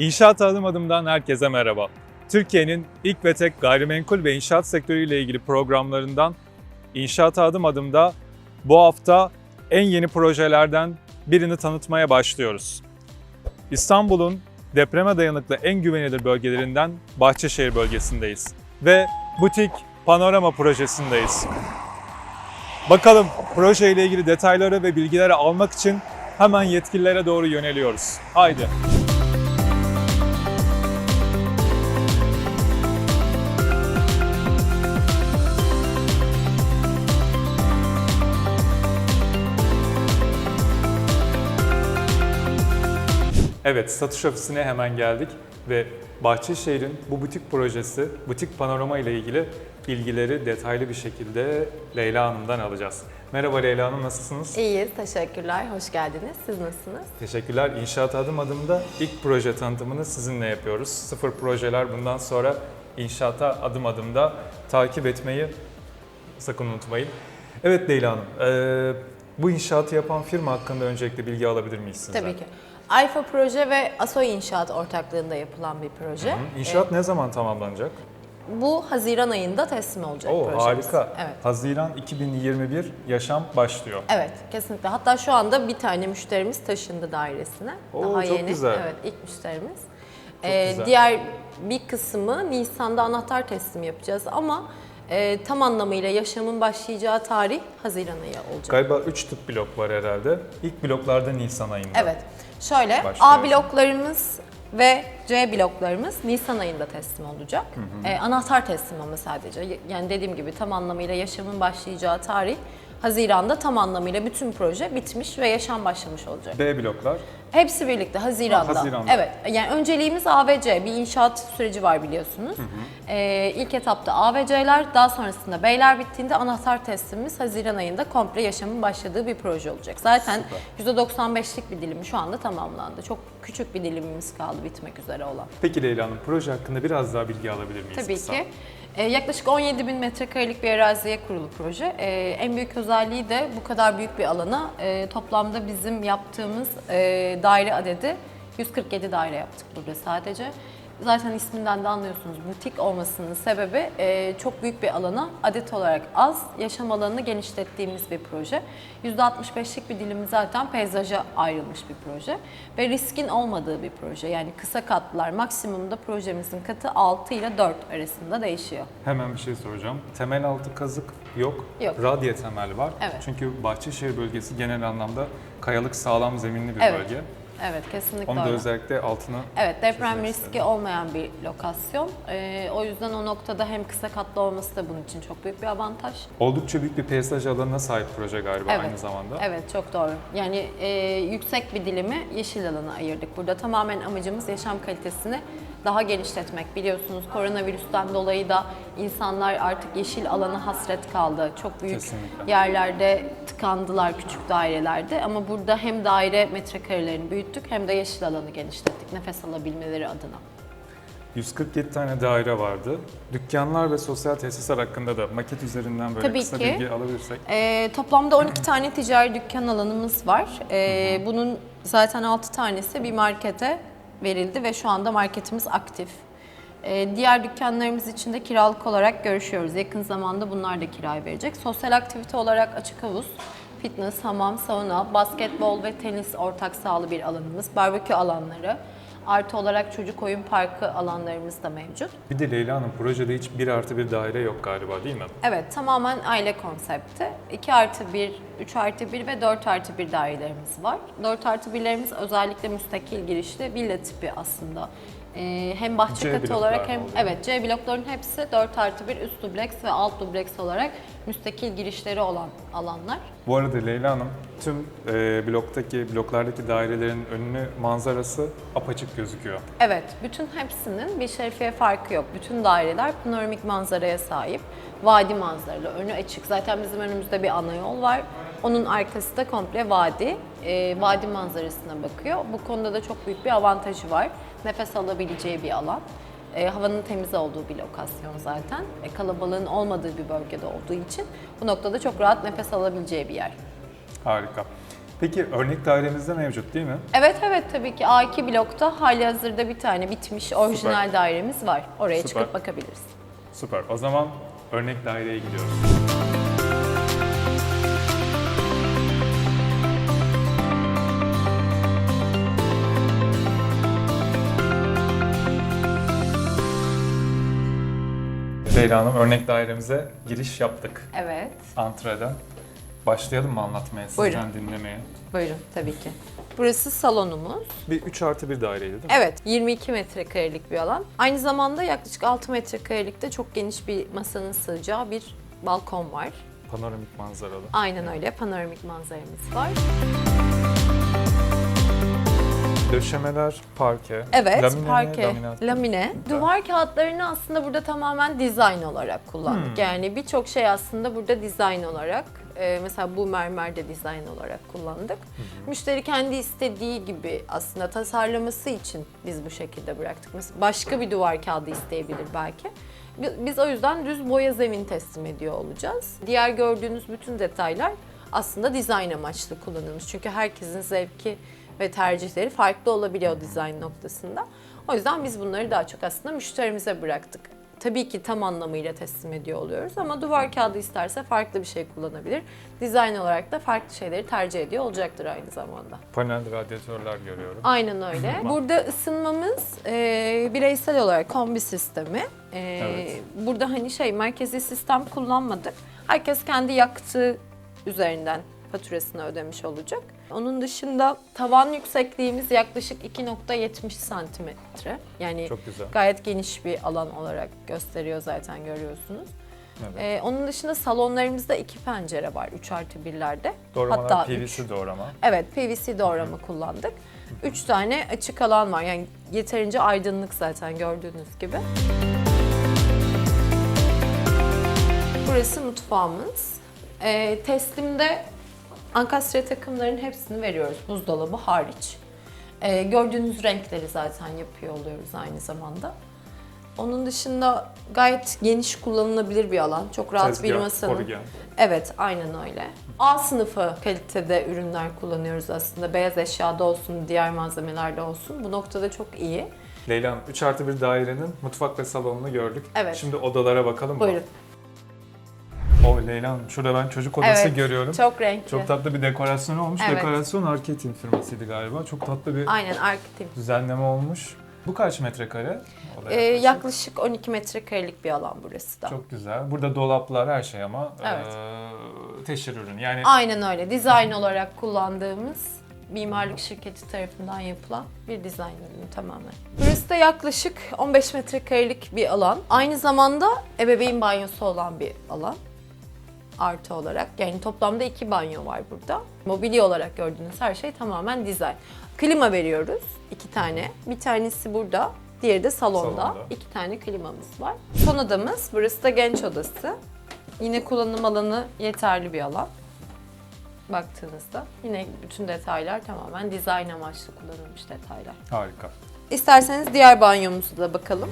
İnşaat Adım Adım'dan herkese merhaba. Türkiye'nin ilk ve tek gayrimenkul ve inşaat sektörüyle ilgili programlarından İnşaat Adım Adım'da bu hafta en yeni projelerden birini tanıtmaya başlıyoruz. İstanbul'un depreme dayanıklı en güvenilir bölgelerinden Bahçeşehir bölgesindeyiz ve Butik Panorama projesindeyiz. Bakalım projeyle ilgili detayları ve bilgileri almak için hemen yetkililere doğru yöneliyoruz. Haydi. Evet, satış ofisine hemen geldik ve Bahçeşehir'in bu butik projesi, butik panorama ile ilgili bilgileri detaylı bir şekilde Leyla Hanım'dan alacağız. Merhaba Leyla Hanım, nasılsınız? İyiyiz, teşekkürler. Hoş geldiniz. Siz nasılsınız? Teşekkürler. İnşaat Adım Adım'da ilk proje tanıtımını sizinle yapıyoruz. Sıfır projeler bundan sonra inşaata adım adımda takip etmeyi sakın unutmayın. Evet Leyla Hanım, bu inşaatı yapan firma hakkında öncelikle bilgi alabilir miyiz sizden? Tabii ki. Alfa Proje ve Asoy İnşaat ortaklığında yapılan bir proje. İnşaat ne zaman tamamlanacak? Bu Haziran ayında teslim olacak Oo projemiz. harika. Evet. Haziran 2021 yaşam başlıyor. Evet, kesinlikle. Hatta şu anda bir tane müşterimiz taşındı dairesine. Oo, Daha çok yeni. güzel. Evet, ilk müşterimiz. Ee, güzel. diğer bir kısmı Nisan'da anahtar teslim yapacağız ama e, tam anlamıyla yaşamın başlayacağı tarih Haziran ayı olacak. Galiba 3 tıp blok var herhalde. İlk bloklarda Nisan ayında. Evet. Şöyle A Başlıyoruz. bloklarımız ve C bloklarımız Nisan ayında teslim olacak. Ee, anahtar teslim ama sadece. Yani dediğim gibi tam anlamıyla yaşamın başlayacağı tarih Haziran'da tam anlamıyla bütün proje bitmiş ve yaşam başlamış olacak. B bloklar. Hepsi birlikte Haziran'da. Ha, Haziran'da. Evet. Yani önceliğimiz AVC. Bir inşaat süreci var biliyorsunuz. Ee, ilk etapta AVC'ler, daha sonrasında B'ler bittiğinde anahtar teslimimiz Haziran ayında komple yaşamın başladığı bir proje olacak. Zaten %95'lik bir dilimi şu anda tamamlandı. Çok küçük bir dilimimiz kaldı bitmek üzere olan. Peki Leyla Hanım, proje hakkında biraz daha bilgi alabilir miyiz? Tabii kısa? ki. Ee, yaklaşık 17 bin metrekarelik bir araziye kurulu proje. Ee, en büyük özelliği de bu kadar büyük bir alana e, toplamda bizim yaptığımız e, daire adedi 147 daire yaptık burada sadece. Zaten isminden de anlıyorsunuz butik olmasının sebebi e, çok büyük bir alana adet olarak az, yaşam alanını genişlettiğimiz bir proje. %65'lik bir dilimi zaten peyzaja ayrılmış bir proje ve riskin olmadığı bir proje. Yani kısa katlar maksimumda projemizin katı 6 ile 4 arasında değişiyor. Hemen bir şey soracağım. Temel altı kazık yok. Yok. Radye temel var. Evet. Çünkü Bahçeşehir bölgesi genel anlamda kayalık sağlam zeminli bir Evet. bölge. Evet kesinlikle Onu da öyle. özellikle altına Evet deprem riski istedim. olmayan bir lokasyon. Ee, o yüzden o noktada hem kısa katlı olması da bunun için çok büyük bir avantaj. Oldukça büyük bir peyzaj alanına sahip proje galiba Evet. aynı zamanda. Evet çok doğru. Yani e, yüksek bir dilimi yeşil alana ayırdık. Burada tamamen amacımız yaşam kalitesini daha genişletmek. Biliyorsunuz koronavirüsten dolayı da insanlar artık yeşil alana hasret kaldı. Çok büyük Kesinlikle. yerlerde tıkandılar küçük dairelerde ama burada hem daire metrekarelerini büyüttük hem de yeşil alanı genişlettik nefes alabilmeleri adına. 147 tane daire vardı. Dükkanlar ve sosyal tesisler hakkında da maket üzerinden böyle Tabii kısa ki. bilgi alabilirsek. Ee, toplamda 12 tane ticari dükkan alanımız var. Ee, bunun zaten 6 tanesi bir markete verildi ve şu anda marketimiz aktif. Ee, diğer dükkanlarımız için de kiralık olarak görüşüyoruz. Yakın zamanda bunlar da kiraya verecek. Sosyal aktivite olarak açık havuz, fitness, hamam, sauna, basketbol ve tenis ortak sağlı bir alanımız, barbekü alanları, artı olarak çocuk oyun parkı alanlarımız da mevcut. Bir de Leyla Hanım projede hiç 1 artı bir daire yok galiba değil mi? Evet, tamamen aile konsepti. 2 artı 1, 3 artı 1 ve 4 artı 1 dairelerimiz var. 4 artı 1'lerimiz özellikle müstakil girişli villa tipi aslında. Ee, hem bahçe C katı olarak hem oluyor. evet C blokların hepsi 4 artı 1 üst dubleks ve alt dubleks olarak müstakil girişleri olan alanlar. Bu arada Leyla Hanım tüm e, bloktaki bloklardaki dairelerin önünü manzarası apaçık gözüküyor. Evet, bütün hepsinin bir şerifiye farkı yok. Bütün daireler panoramik manzaraya sahip. Vadi manzaralı, önü açık. Zaten bizim önümüzde bir ana yol var. Onun arkası da komple vadi. Ee, vadi manzarasına bakıyor. Bu konuda da çok büyük bir avantajı var. Nefes alabileceği bir alan. Ee, havanın temiz olduğu bir lokasyon zaten. E, kalabalığın olmadığı bir bölgede olduğu için bu noktada çok rahat nefes alabileceği bir yer. Harika. Peki örnek dairemizde mevcut değil mi? Evet evet tabii ki A2 blokta hali hazırda bir tane bitmiş orijinal dairemiz var. Oraya Süper. çıkıp bakabiliriz. Süper. O zaman örnek daireye gidiyoruz. Leyla Hanım örnek dairemize giriş yaptık. Evet. Antreden. Başlayalım mı anlatmaya, sizden Buyurun. dinlemeye? Buyurun tabii ki. Burası salonumuz. Bir 3 artı bir daireydi değil mi? Evet, 22 metrekarelik bir alan. Aynı zamanda yaklaşık 6 metrekarelikte çok geniş bir masanın sığacağı bir balkon var. Panoramik manzaralı. Aynen öyle, panoramik manzaramız var. Döşemeler, parke. Evet, lamine mi, parke, laminat lamine. Duvar kağıtlarını aslında burada tamamen dizayn olarak kullandık. Hmm. Yani birçok şey aslında burada dizayn olarak, e, mesela bu mermer de dizayn olarak kullandık. Müşteri kendi istediği gibi aslında tasarlaması için biz bu şekilde bıraktık. Mesela başka bir duvar kağıdı isteyebilir belki. Bi- Biz o yüzden düz boya zemin teslim ediyor olacağız. Diğer gördüğünüz bütün detaylar aslında dizayn amaçlı kullanılmış. Çünkü herkesin zevki ve tercihleri farklı olabiliyor dizayn noktasında. O yüzden biz bunları daha çok aslında müşterimize bıraktık. Tabii ki tam anlamıyla teslim ediyor oluyoruz ama duvar kağıdı isterse farklı bir şey kullanabilir. Dizayn olarak da farklı şeyleri tercih ediyor olacaktır aynı zamanda. Panel radyatörler görüyorum. Aynen öyle. Burada ısınmamız e, bireysel olarak kombi sistemi. E, Evet. Burada hani şey merkezi sistem kullanmadık. Herkes kendi yaktığı üzerinden faturasını ödemiş olacak. Onun dışında tavan yüksekliğimiz yaklaşık 2.70 santimetre. Yani Çok güzel. gayet geniş bir alan olarak gösteriyor zaten görüyorsunuz. Evet. E, onun dışında salonlarımızda iki pencere var 3 artı 1'lerde. Doğramalar Hatta PVC doğrama. Evet, PVC doğrama kullandık. Üç tane açık alan var. Yani yeterince aydınlık zaten gördüğünüz gibi. Burası mutfağımız. Ee, teslimde ankastre takımların hepsini veriyoruz buzdolabı hariç. Ee, gördüğünüz renkleri zaten yapıyor oluyoruz aynı zamanda. Onun dışında gayet geniş kullanılabilir bir alan. Çok rahat bir Tezgah, masanın. korgen. Evet, aynen öyle. A sınıfı kalitede ürünler kullanıyoruz aslında. Beyaz eşyada olsun, diğer malzemelerde olsun. Bu noktada çok iyi. Leyla Hanım, 3 artı bir dairenin mutfak ve salonunu gördük. Evet. Şimdi odalara bakalım mı? Buyurun. O Leyla Hanım, şurada ben çocuk odası Evet, görüyorum. Çok renkli. Çok tatlı bir dekorasyon olmuş. Evet. Dekorasyon Arketin firmasıydı galiba. Çok tatlı bir Aynen, arkitim. düzenleme olmuş. Bu kaç metrekare? Ee, yaklaşık. yaklaşık 12 metrekarelik bir alan burası da. Çok güzel. Burada dolaplar her şey ama Evet. eee, teşhir ürün. Yani Aynen öyle. Dizayn olarak kullandığımız mimarlık şirketi tarafından yapılan bir dizayn ürünü tamamen. Burası da yaklaşık 15 metrekarelik bir alan. Aynı zamanda ebeveyn banyosu olan bir alan. Artı olarak. Yani toplamda iki banyo var burada. Mobilya olarak gördüğünüz her şey tamamen dizayn. Klima veriyoruz. iki tane. Bir tanesi burada. Diğeri de salonda. Salonda. İki tane klimamız var. Son odamız. Burası da genç odası. Yine kullanım alanı yeterli bir alan baktığınızda yine bütün detaylar tamamen dizayn amaçlı kullanılmış detaylar. harika. İsterseniz diğer banyomuza da bakalım.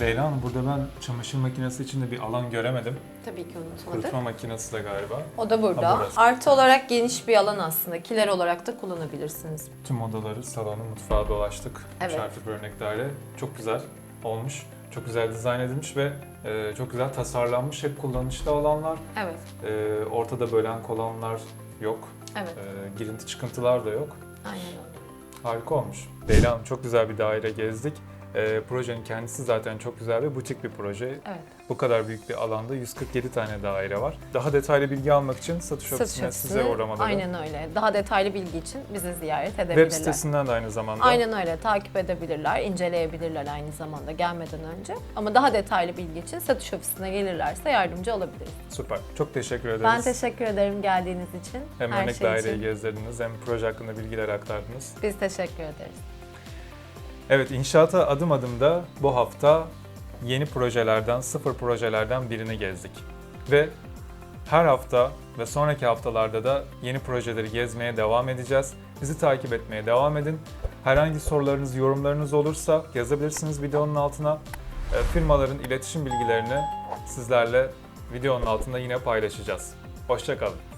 Leyla Hanım burada ben çamaşır makinesi için de bir alan göremedim. Tabii ki unutmadık. Kurutma makinesi de galiba. O da burada. Ha, burası. Artı olarak geniş bir alan aslında. Kiler olarak da kullanabilirsiniz. Tüm odaları, salonu, mutfağı dolaştık. Evet. Evet. bir örnek daire. Çok güzel olmuş. Çok güzel dizayn edilmiş ve e, çok güzel tasarlanmış. Hep kullanışlı alanlar. Evet, E, ortada bölen kolonlar yok. evet. E, girinti çıkıntılar da yok. Aynen öyle. Harika olmuş. Leyla Hanım çok güzel bir daire gezdik. E, projenin kendisi zaten çok güzel ve butik bir proje. Evet. Bu kadar büyük bir alanda 147 tane daire var. Daha detaylı bilgi almak için satış Satış ofisine size ofisine uğramaları. aynen öyle. Daha detaylı bilgi için bizi ziyaret Web edebilirler. sitesinden de aynı zamanda. Aynen öyle. Takip edebilirler, inceleyebilirler aynı zamanda gelmeden önce. Ama daha detaylı bilgi için satış ofisine gelirlerse yardımcı olabiliriz. Süper. Çok teşekkür ederiz. Ben teşekkür ederim geldiğiniz için. Hem her örnek şey daireyi için. gezdirdiniz hem proje hakkında bilgiler aktardınız. Biz teşekkür ederiz. Evet inşaata adım adımda bu hafta yeni projelerden, sıfır projelerden birini gezdik. Ve her hafta ve sonraki haftalarda da yeni projeleri gezmeye devam edeceğiz. Bizi takip etmeye devam edin. Herhangi sorularınız, yorumlarınız olursa yazabilirsiniz videonun altına. E, Firmaların iletişim bilgilerini sizlerle videonun altında yine paylaşacağız. Hoşçakalın.